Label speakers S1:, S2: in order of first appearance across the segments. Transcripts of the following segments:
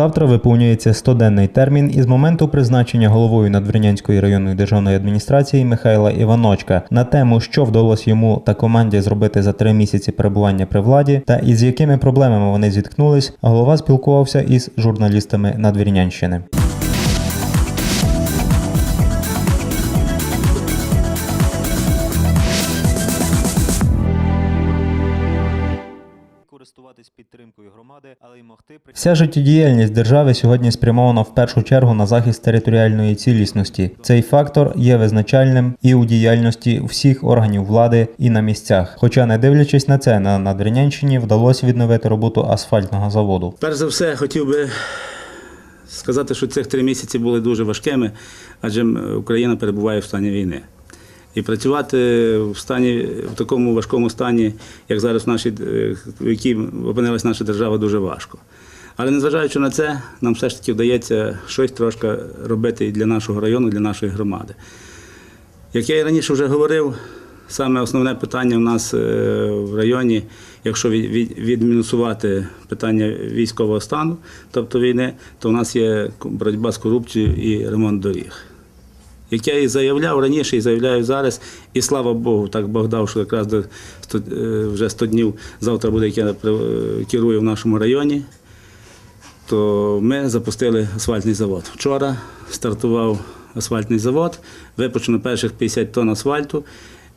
S1: Завтра виповнюється 100-денний термін із моменту призначення головою Надвірнянської районної державної адміністрації Михайла Іваночка на тему, що вдалося йому та команді зробити за три місяці перебування при владі, та із якими проблемами вони зіткнулись. Голова спілкувався із журналістами Надвірнянщини. Користуватись підтримкою громади, але й могти вся життєдіяльність держави сьогодні спрямована в першу чергу на захист територіальної цілісності. Цей фактор є визначальним і у діяльності всіх органів влади і на місцях. Хоча, не дивлячись на це, на Надвірнянщині вдалося відновити роботу асфальтного заводу.
S2: Перш за все, хотів би сказати, що цих три місяці були дуже важкими, адже Україна перебуває в стані війни. І працювати в стані в такому важкому стані, як зараз в нашій, е, в якій опинилась наша держава, дуже важко. Але незважаючи на це, нам все ж таки вдається щось трошки робити і для нашого району, для нашої громади. Як я і раніше вже говорив, саме основне питання в нас е, в районі, якщо від- від- відмінусувати питання військового стану, тобто війни, то в нас є боротьба з корупцією і ремонт доріг. Як я і заявляв раніше, і заявляю зараз, і слава Богу, так Бог дав, що якраз до 100, е, вже 100 днів завтра буде, як я е, керую в нашому районі, то ми запустили асфальтний завод. Вчора стартував асфальтний завод, випущено перших 50 тонн асфальту.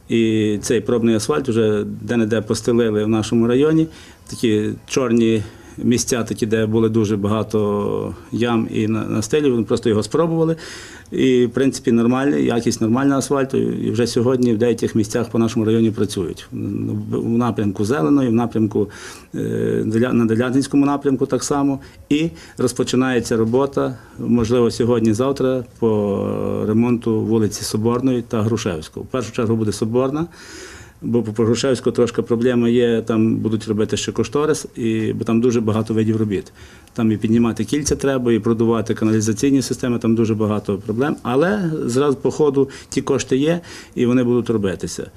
S2: І цей пробний асфальт вже де-не-де постелили в нашому районі. Такі чорні місця, такі, де було дуже багато ям і на, на стелі, вони просто його спробували. І, в принципі, нормальний, якість нормального асфальту. І вже сьогодні в деяких місцях по нашому районі працюють. В напрямку Зеленої, в напрямку е, на Делятинському напрямку так само. І розпочинається робота, можливо, сьогодні-завтра по ремонту вулиці Соборної та Грушевського. В першу чергу буде Соборна. Бо по Грушевську трошки проблема є, там будуть робити ще кошторис, і, бо там дуже багато видів робіт. Там і піднімати кільця треба, і продувати каналізаційні системи, там дуже багато проблем. Але зразу по ходу ті кошти є, і вони будуть робитися.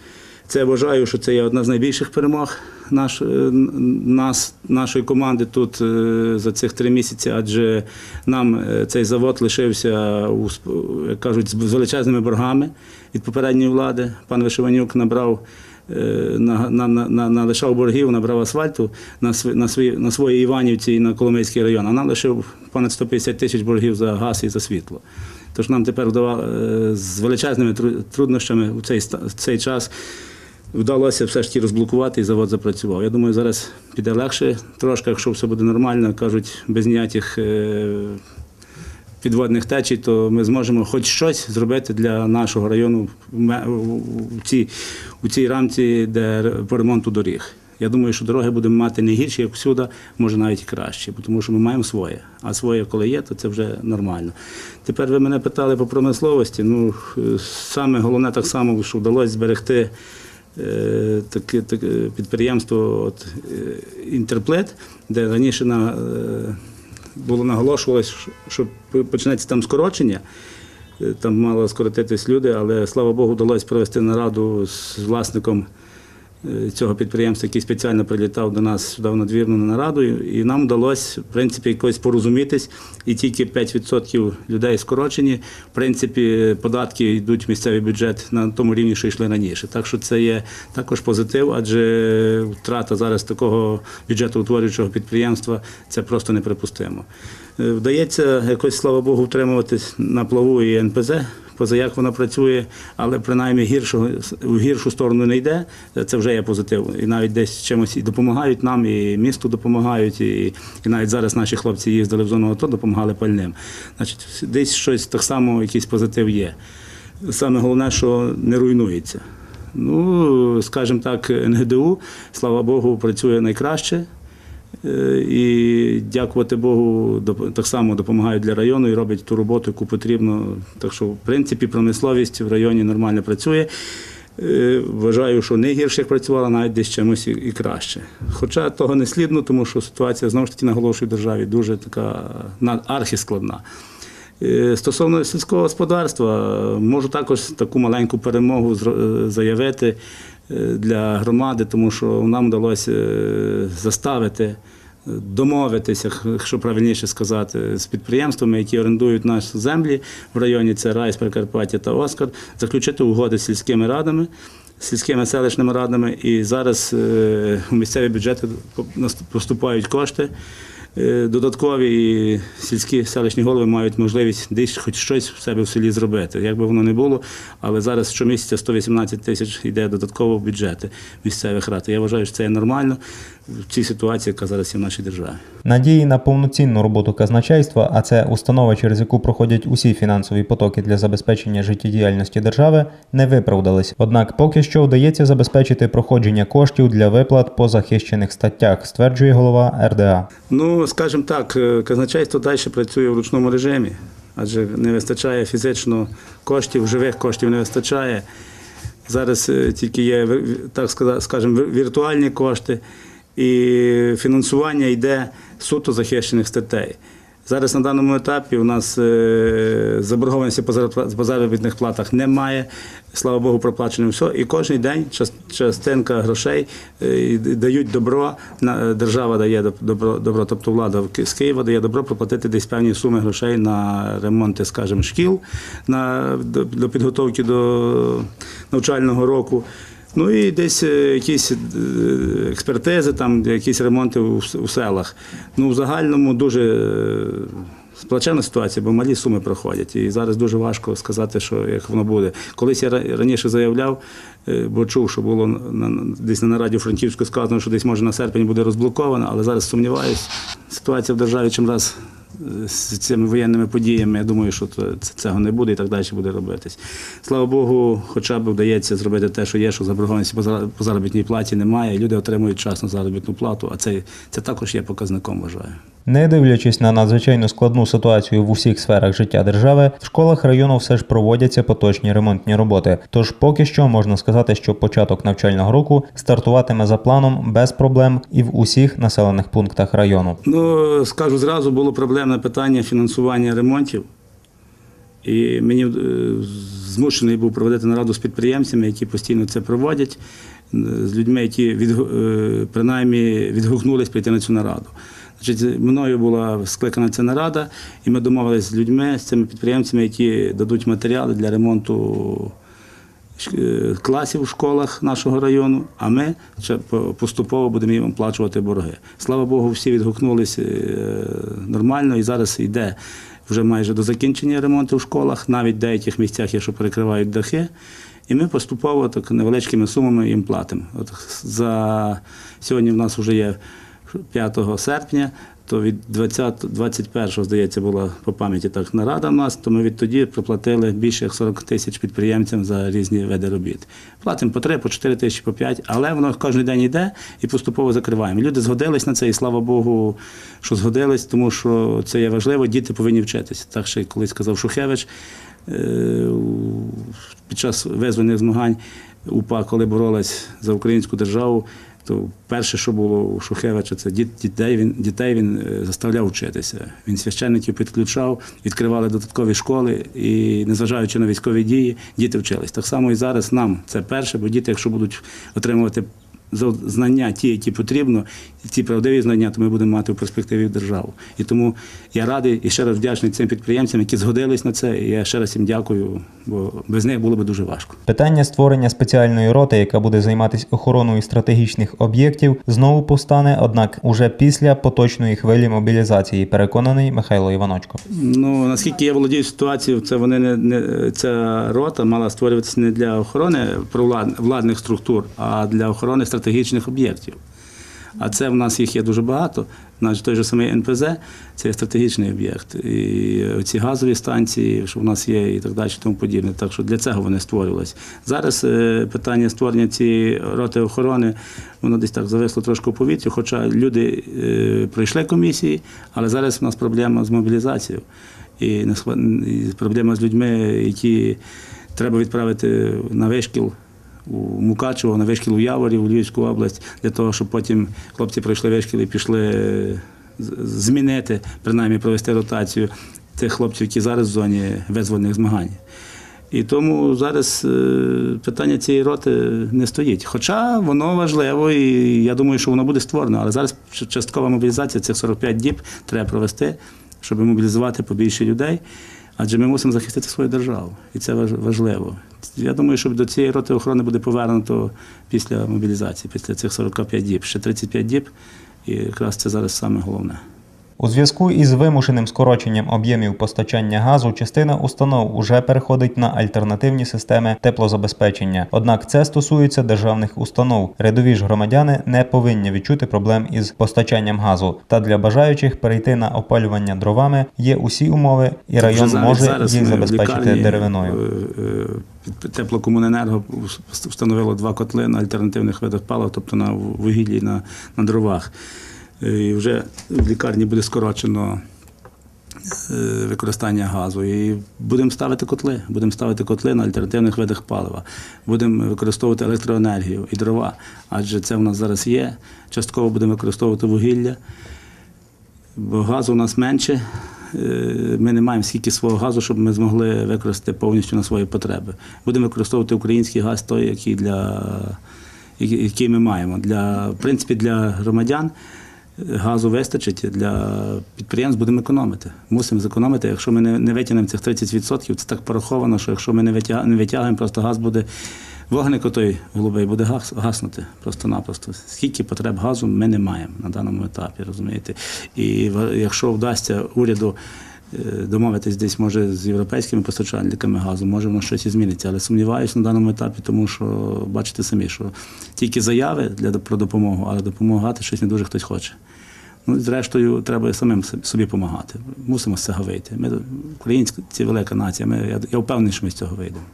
S2: Це вважаю, що це є одна з найбільших перемог наш, е, нас, нашої команди тут е, за цих три місяці, адже нам е, цей завод лишився, як кажуть, з величезними боргами від попередньої влади. Пан Вишиванюк набрав на, на, на, на, налишав боргів, набрав асфальту на, на, свої, на своїй Іванівці і на Коломийський район, а нам лишив понад 150 тисяч боргів за газ і за світло. Тож нам тепер вдава, е, з величезними труднощами у цей, цей час вдалося все ж таки розблокувати і завод запрацював. Я думаю, зараз піде легше трошки, якщо все буде нормально, кажуть, без ніяких е, підводних течій, то ми зможемо хоч щось зробити для нашого району в цій, у цій рамці, де по ремонту доріг. Я думаю, що дороги будемо мати не гірші, як всюди, може навіть краще, тому що ми маємо своє. А своє, коли є, то це вже нормально. Тепер ви мене питали по промисловості. Ну, саме головне так само, що вдалося зберегти е, таке, таке підприємство от, е, Інтерплет, де раніше на, е, було наголошувалось, що почнеться там скорочення. Е, Там мало скоротитись люди, але слава Богу, вдалося провести нараду з власником цього підприємства, який спеціально прилітав до нас сюди в надвірну на нараду, і нам вдалося, в принципі, якось порозумітись, і тільки 5% людей скорочені. В принципі, податки йдуть в місцевий бюджет на тому рівні, що йшли раніше. Так що це є також позитив, адже втрата зараз такого бюджетоутворюючого підприємства це просто неприпустимо. Е, Вдається якось, слава Богу, втримуватись на плаву і НПЗ, поза як вона працює, але принаймні гіршого, в гіршу сторону не йде. Це вже є позитив. І навіть десь чимось і допомагають нам, і місту допомагають, і, і навіть зараз наші хлопці їздили в зону АТО, допомагали пальним. Значить, десь щось так само, якийсь позитив є. Саме головне, що не руйнується. Ну, скажімо так, НГДУ, слава Богу, працює найкраще. Е, І дякувати Богу, так само допомагають для району і роблять ту роботу, яку потрібно. Так що, в принципі, промисловість в районі нормально працює. Е, Вважаю, що не гірше як працювала, навіть десь чимось і- краще. Хоча того не слідно, тому що ситуація знову ж таки наголошую в державі дуже така архіскладна. Е, Стосовно сільського господарства, можу також таку маленьку перемогу заявити для громади, тому що нам вдалося е, заставити домовитися, якщо правильніше сказати, з підприємствами, які орендують наші землі в районі це Райс, Прикарпаття та Оскар, заключити угоди з сільськими радами. Сільськими селищними радами, і зараз е, у місцеві бюджети поступають кошти е, додаткові, сільські селищні голови мають можливість десь хоч щось в себе в селі зробити. Як би воно не було, але зараз щомісяця 118 тисяч йде додатково в бюджети місцевих рад. Я вважаю, що це є нормально в цій ситуації, яка зараз є в нашій державі.
S1: Надії на повноцінну роботу казначейства, а це установа, через яку проходять усі фінансові потоки для забезпечення життєдіяльності держави, не виправдались. Однак поки що вдається забезпечити проходження коштів для виплат по захищених статтях, стверджує голова РДА.
S2: Ну, скажімо так, е, казначейство далі працює в ручному режимі, адже не вистачає фізично коштів, живих коштів не вистачає. Зараз е, тільки є, так скажемо, віртуальні кошти, і фінансування йде суто захищених статей. Зараз на даному етапі у нас е, заборгованості по заробітних платах немає. Слава Богу, проплачено все. І кожен день час- частинка грошей е, дають добро. на- Держава дає добро, добро, тобто влада з Києва дає добро проплатити десь певні суми грошей на ремонти, скажімо, шкіл на, до підготовки до навчального року. Ну і десь е, якісь е, експертизи, там якісь ремонти у, селах. Ну, в загальному дуже е, сплачена ситуація, бо малі суми проходять. І зараз дуже важко сказати, що як воно буде. Колись я раніше заявляв, бо чув, що було на, десь на нараді Франківську сказано, що десь може на серпень буде розблоковано, але зараз сумніваюся. Ситуація в державі чим раз з цими воєнними подіями, я думаю, що цього не буде і так далі буде робитись. Слава Богу, хоча б вдається зробити те, що є, що заборгованості по заробітній платі немає, і люди отримують часну заробітну плату, а це, це також є показником, вважаю.
S1: Не дивлячись на надзвичайно складну ситуацію в усіх сферах життя держави, в школах району все ж проводяться поточні ремонтні роботи. Тож поки що можна сказати, що початок навчального року стартуватиме за планом без проблем і в усіх населених пунктах району.
S2: Ну, скажу зразу, було проблемне питання фінансування ремонтів. І мені е, змушений був проводити нараду з підприємцями, які постійно це проводять, е, з людьми, які від, принаймні відгукнулись прийти на цю нараду. Значить, мною була скликана ця нарада, і ми домовилися з людьми, з цими підприємцями, які дадуть матеріали для ремонту е, класів у школах нашого району, а ми ще поступово будемо їм оплачувати борги. Слава Богу, всі відгукнулися е, нормально, і зараз йде вже майже до закінчення ремонту в школах. Навіть в деяких місцях є, що перекривають дахи. І ми поступово так невеличкими сумами їм платимо. От за сьогодні в нас вже є 5 серпня, то від 20, 21 здається, була по пам'яті так нарада в нас, то ми відтоді проплатили більше як 40 тисяч підприємцям за різні види робіт. Платимо по 3, по 4 тисячі, по 5, але воно кожен день йде і поступово закриваємо. Люди згодились на це, і слава Богу, що згодились, тому що це є важливо, діти повинні вчитися. Так ще колись сказав Шухевич е, під час визвольних змагань УПА, коли боролась за українську державу, то перше, що було у Шухевича, це діт- дітей він, дітей він е, заставляв вчитися. Він священників підключав, відкривали додаткові школи, і незважаючи на військові дії, діти вчились. Так само і зараз нам це перше, бо діти, якщо будуть отримувати знання, ті, які потрібно, і ті правдиві знання, то ми будемо мати в перспективі державу. І тому я радий і ще раз вдячний цим підприємцям, які згодились на це. І я ще раз їм дякую, бо без них було б дуже важко.
S1: Питання створення спеціальної роти, яка буде займатися охороною стратегічних об'єктів, знову постане, однак уже після поточної хвилі мобілізації, переконаний Михайло Іваночко.
S2: Ну наскільки я володію ситуацією, це вони не, не ця рота мала створюватися не для охорони провлад- владних структур, а для охорони стратегічних об'єктів. А це в нас їх є дуже багато. Навіть той же самий НПЗ це стратегічний об'єкт. І ці газові станції, що в нас є, і так далі, і тому подібне. Так що для цього вони створювалися. Зараз е, питання створення цієї роти охорони, воно десь так зависло трошки у повітрі, хоча люди е, пройшли комісії, але зараз у нас проблема з мобілізацією. І проблема з людьми, які треба відправити на вишкіл у Мукачево, на вишкіл у Яворі, у Львівську область, для того, щоб потім хлопці пройшли вишкіл і пішли е, змінити, принаймні провести ротацію тих хлопців, які зараз в зоні визвольних змагань. І тому зараз е, питання цієї роти не стоїть. Хоча воно важливо, і я думаю, що воно буде створено. Але зараз часткова мобілізація цих 45 діб треба провести, щоб мобілізувати побільше людей. Адже ми мусимо захистити свою державу, і це важ- важливо. Я думаю, що до цієї роти охорони буде повернуто після мобілізації, після цих 45 діб. Ще 35 діб, і якраз це зараз саме головне.
S1: У зв'язку із вимушеним скороченням об'ємів постачання газу, частина установ уже переходить на альтернативні системи теплозабезпечення. Однак це стосується державних установ. Рядові ж громадяни не повинні відчути проблем із постачанням газу. Та для бажаючих перейти на опалювання дровами є усі умови, і район
S2: Вже
S1: може їх забезпечити деревиною.
S2: е, е, Теплокомуненерго встановило два котли на альтернативних видах палива, тобто на вугіллі на, на дровах. Е, І вже в лікарні буде скорочено е, використання газу. І будемо ставити котли. Будемо ставити котли на альтернативних видах палива. Будемо використовувати електроенергію і дрова, адже це в нас зараз є. Частково будемо використовувати вугілля бо газу у нас менше. Е, Ми не маємо скільки свого газу, щоб ми змогли використати повністю на свої потреби. Будемо використовувати український газ, той, який, для, який ми маємо. Для, в принципі, для громадян газу вистачить, для підприємств будемо економити. Мусимо зекономити. Якщо ми не, не витягнемо цих 30%, це так пораховано, що якщо ми не витяг- не витягуємо, просто газ буде. Вогник той голубий буде гас, гаснути просто-напросто. Скільки потреб газу ми не маємо на даному етапі, розумієте? І якщо вдасться уряду домовитись десь, може, з європейськими постачальниками газу, може воно щось і зміниться. Але сумніваюся на даному етапі, тому що бачите самі, що тільки заяви для про допомогу, але допомагати щось не дуже хтось хоче. Ну, зрештою, треба самим собі допомагати. Мусимо з цього вийти. Ми українська це велика нація. Ми, я, я впевнений, що ми з цього вийдемо.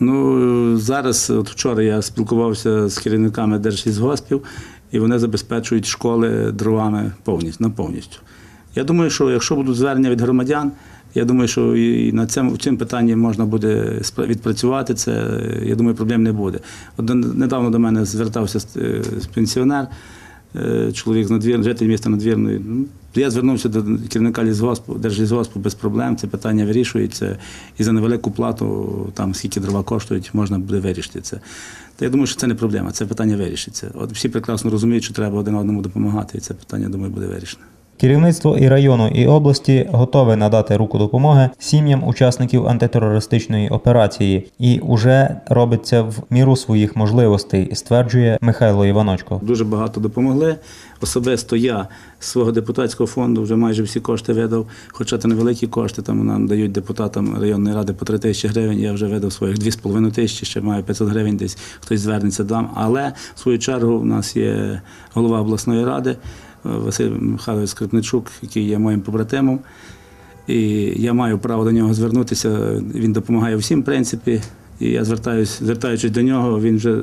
S2: Ну, зараз, от вчора я спілкувався з керівниками держлісгоспів, і вони забезпечують школи дровами повністю, на повністю. Я думаю, що якщо будуть звернення від громадян, я думаю, що і на цьому в цьому питанні можна буде відпрацювати це. Я думаю, проблем не буде. От недавно до мене звертався е, пенсіонер, е, чоловік з надвір, житель міста Надвірної. Ну, Я звернувся до керівника лісгоспу, держлісгоспу без проблем. Це питання вирішується. І за невелику плату, там скільки дрова коштують, можна буде вирішити це. Та я думаю, що це не проблема, це питання вирішиться. От всі прекрасно розуміють, що треба один одному допомагати, і це питання, думаю, буде вирішено.
S1: Керівництво і району, і області готове надати руку допомоги сім'ям учасників антитерористичної операції, і уже робиться в міру своїх можливостей, стверджує Михайло Іваночко.
S2: Дуже багато допомогли. Особисто я свого депутатського фонду вже майже всі кошти видав, хоча це невеликі кошти, там нам дають депутатам районної ради по 3 тисячі гривень. Я вже видав своїх 2,5 тисячі, ще маю 500 гривень, десь хтось звернеться дам. Але в свою чергу у нас є голова обласної ради Василь Михайлович Скрипничук, який є моїм побратимом. І я маю право до нього звернутися. Він допомагає всім, в принципі. І я звертаюсь, звертаючись до нього, він вже е,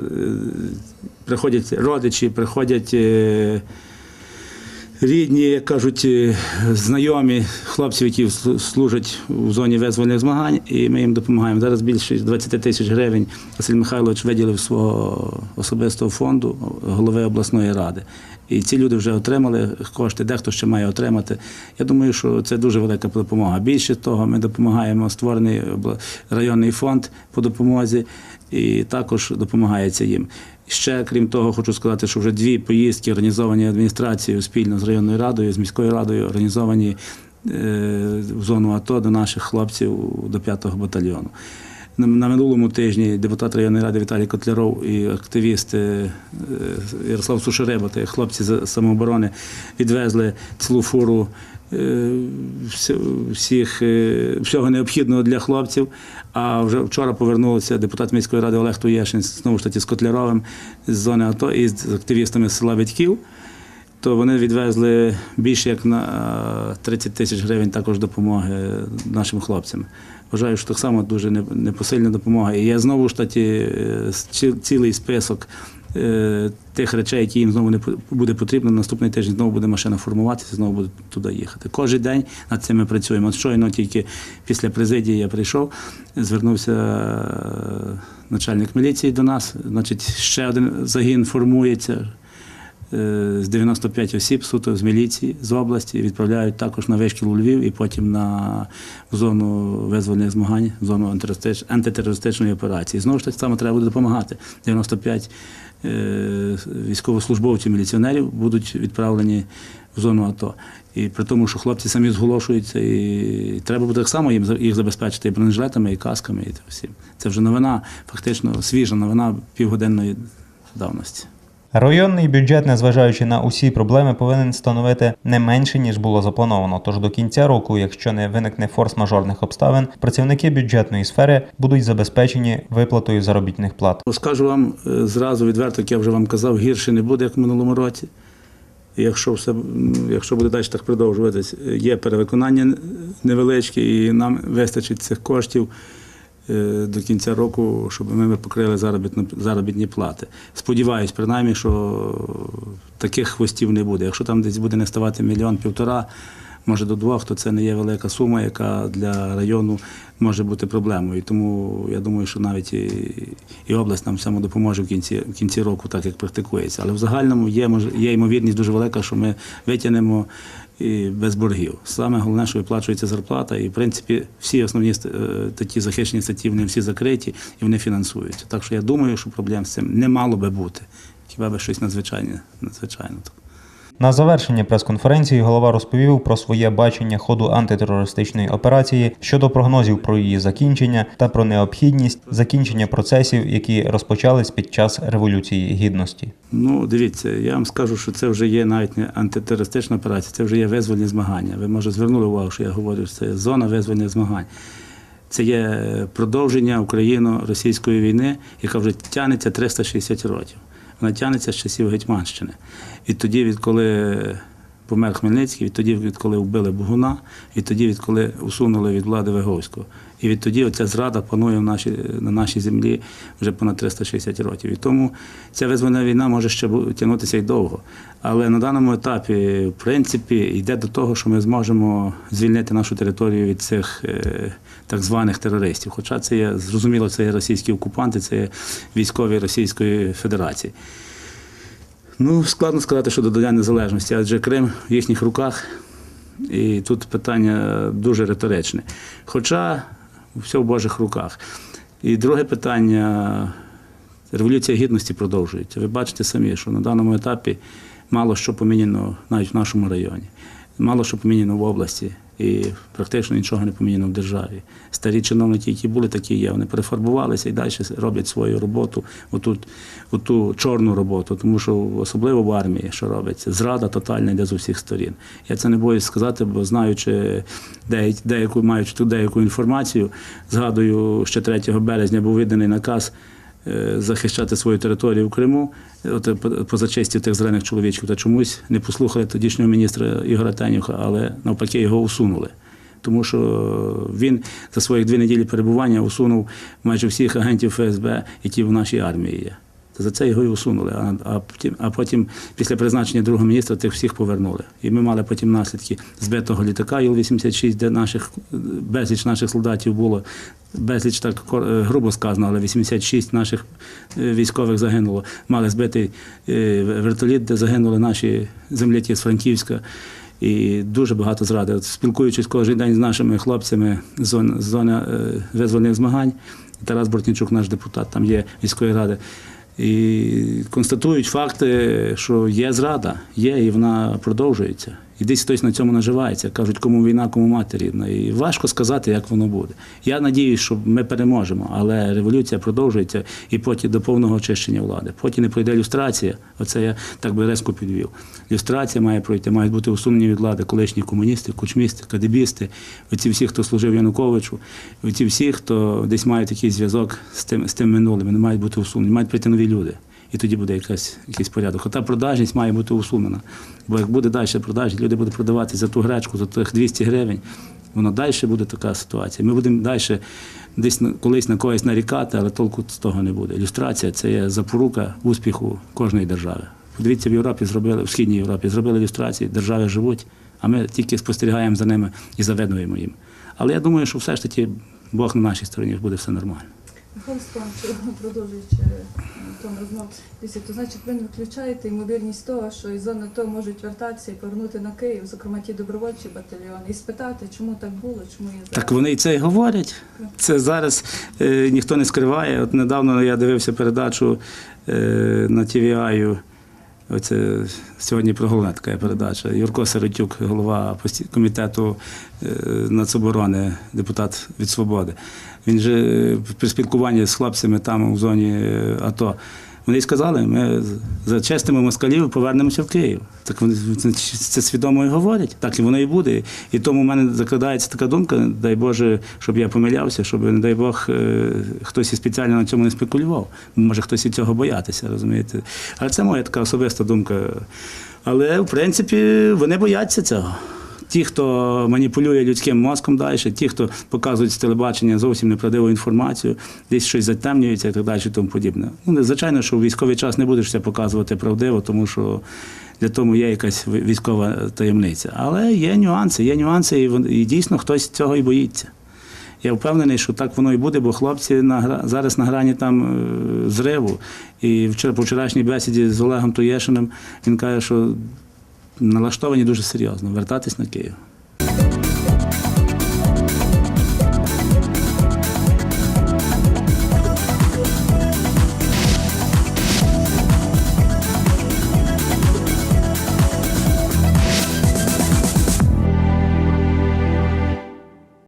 S2: приходять родичі, приходять е, рідні, як кажуть, е, знайомі хлопців, які служать у зоні визвольних змагань, і ми їм допомагаємо. Зараз більше 20 тисяч гривень Василь Михайлович виділив свого особистого фонду голови обласної ради. І ці люди вже отримали кошти, дехто ще має отримати. Я думаю, що це дуже велика допомога. Більше того, ми допомагаємо створений районний фонд по допомозі, і також допомагається їм. Ще крім того, хочу сказати, що вже дві поїздки організовані адміністрацією спільно з районною радою, з міською радою, організовані е, в зону АТО до наших хлопців до 5-го батальйону. На, минулому тижні депутат районної ради Віталій Котляров і активісти е, Ярослав Сушереба та хлопці з самооборони відвезли цілу фуру е, всіх, е, всього необхідного для хлопців. А вже вчора повернулися депутат міської ради Олег Туєшин знову ж таки з Котляровим з зони АТО і з активістами села Вітьків то вони відвезли більше як на е, 30 тисяч гривень також допомоги нашим хлопцям. Вважаю, що так само дуже непосильна допомога. І є знову ж таки е, цілий список е, тих речей, які їм знову не буде потрібно. Наступний тиждень знову буде машина формуватися, знову буде туди їхати. Кожен день над цим ми працюємо. От щойно тільки після президії я прийшов, звернувся е, начальник міліції до нас. Значить, ще один загін формується. Е, з 95 осіб суто з міліції з області відправляють також на вишкіл у Львів і потім на в зону визвольних змагань, в зону антитерористич- антитерористичної операції. Знову ж таки само треба буде допомагати. 95 е, військовослужбовців, міліціонерів будуть відправлені в зону АТО. І при тому, що хлопці самі зголошуються, і треба буде так само їм їх забезпечити і бронежилетами, і касками, і всім. Це вже новина, фактично свіжа новина півгодинної давності.
S1: Районний бюджет, незважаючи на усі проблеми, повинен становити не менше ніж було заплановано. Тож до кінця року, якщо не виникне форс-мажорних обставин, працівники бюджетної сфери будуть забезпечені виплатою заробітних плат.
S2: Скажу вам е, зразу відверто, як я вже вам казав, гірше не буде, як в минулому році. Якщо все, якщо буде далі так продовжуватись, е, є перевиконання невеличке, і нам вистачить цих коштів до кінця року, щоб ми покрили заробітні плати. Сподіваюсь, принаймні, що таких хвостів не буде. Якщо там десь буде не ставати мільйон півтора, може до двох, то це не є велика сума, яка для району може бути проблемою. Тому я думаю, що навіть і, і область нам в цьому допоможе в кінці, в кінці року, так як практикується. Але в загальному є, є ймовірність дуже велика, що ми витягнемо і без боргів. Саме головне, що виплачується зарплата, і в принципі всі основні е, такі захищені статті вони всі закриті і вони фінансуються. Так що я думаю, що проблем з цим не мало би бути. Хіба би щось надзвичайне, надзвичайне.
S1: На завершення прес-конференції голова розповів про своє бачення ходу антитерористичної операції щодо прогнозів про її закінчення та про необхідність закінчення процесів, які розпочались під час революції гідності.
S2: Ну, дивіться, я вам скажу, що це вже є навіть не антитерористична операція, це вже є визвольні змагання. Ви може звернули увагу, що я говорю, що це зона визвольних змагань. Це є продовження Україно-російської війни, яка вже тягнеться 360 років. Вона тягнеться з часів Гетьманщини. І тоді, відколи помер Хмельницький, відтоді, відколи вбили Богуна, відтоді, відколи усунули від влади Виговського. І відтоді оця зрада панує в нашій, на нашій землі вже понад 360 років. І тому ця визвольна війна може ще тягнутися й довго. Але на даному етапі, в принципі, йде до того, що ми зможемо звільнити нашу територію від цих е, так званих терористів. Хоча це є зрозуміло, це є російські окупанти, це є військові Російської Федерації. Ну, складно сказати щодо Дня незалежності, адже Крим в їхніх руках, і тут питання дуже риторичне. Хоча все в Божих руках. І друге питання революція гідності продовжується. Ви бачите самі, що на даному етапі мало що поміняно навіть в нашому районі, мало що поміняно в області. І практично нічого не поміняно в державі. Старі чиновники, які були, такі є. Вони перефарбувалися і далі роблять свою роботу, оту, оту чорну роботу, тому що особливо в армії, що робиться, зрада тотальна йде з усіх сторін. Я це не боюсь сказати, бо знаючи деяку, маючи ту деяку інформацію, згадую, ще 3 березня був виданий наказ захищати свою територію в Криму, от поза честі тих зелених чоловічків, та чомусь не послухали тодішнього міністра Ігора Тенюха, але навпаки його усунули. Тому що він за своїх дві неділі перебування усунув майже всіх агентів ФСБ, які в нашій армії є. Та За це його і усунули. А, а, потім, а потім, після призначення другого міністра, тих всіх повернули. І ми мали потім наслідки збитого літака Іл-86, де наших безліч наших солдатів було. Безліч так е, грубо сказано, але 86 наших е, військових загинуло. Мали збитий е, вертоліт, де загинули наші земляки з Франківська. І дуже багато зради. От спілкуючись кожен день з нашими хлопцями з зон- з зони визвольних змагань, Тарас Бортнічук, наш депутат, там є військової ради. І констатують факти, що є зрада, є, і вона продовжується. І десь хтось на цьому наживається. Кажуть, кому війна, кому мати рідна. І важко сказати, як воно буде. Я надіюсь, що ми переможемо, але революція продовжується і потім до повного очищення влади. Потім не пройде люстрація. Оце я так би резко підвів. Люстрація має пройти, мають бути усунені від влади колишні комуністи, кучмісти, кадебісти, оці всі, хто служив Януковичу, оці всі, хто десь мають якийсь зв'язок з тим, з тим минулим, вони мають бути усунені, мають прийти нові люди. І тоді буде якась, якийсь порядок. Хоча продажність має бути усунена. Бо як буде далі продажність, люди будуть продавати за ту гречку, за тих 200 гривень, воно далі буде така ситуація. Ми будемо далі десь колись на когось нарікати, але толку з того не буде. Ілюстрація це є запорука успіху кожної держави. Подивіться, в Європі зробили, в Східній Європі зробили ілюстрації, держави живуть, а ми тільки спостерігаємо за ними і завидуємо їм. Але я думаю, що все ж таки Бог на нашій стороні буде все нормально.
S3: Михайло продовжуючи е, тому розмову, то значить ви не включаєте ймовірність того, що із зони то можуть вертатися і повернути на Київ, зокрема ті добровольчі батальйони, і спитати, чому так було, чому є зараз.
S2: Так вони і це і говорять. Це зараз е, ніхто не скриває. От недавно я дивився передачу е, на TVI, Оце сьогодні про головне така передача. Юрко Сиротюк, голова комітету е, нацоборони, депутат від свободи. Він же е, при спілкуванні з хлопцями там у зоні е, АТО. Вони сказали, ми зачистимо москалів і повернемося в Київ. Так вони це, свідомо і говорять. Так і воно і буде. І тому в мене закрадається така думка, дай Боже, щоб я помилявся, щоб, не дай Бог, е, хтось і спеціально на цьому не спекулював. Може хтось і цього боятися, розумієте. Але це моя така особиста думка. Але, в принципі, вони бояться цього. Ті, хто маніпулює людським мозком далі, ті, хто показують з телебачення зовсім неправдиву інформацію, десь щось затемнюється і так далі, і тому подібне. Ну, звичайно, що в військовий час не будеш все показувати правдиво, тому що для того є якась військова таємниця. Але є нюанси, є нюанси, і, і дійсно хтось цього і боїться. Я впевнений, що так воно і буде, бо хлопці на, зараз на грані там е, зриву. І вчора, по вчорашній бесіді з Олегом Тоєшиним він каже, що налаштовані дуже серйозно вертатись на Київ.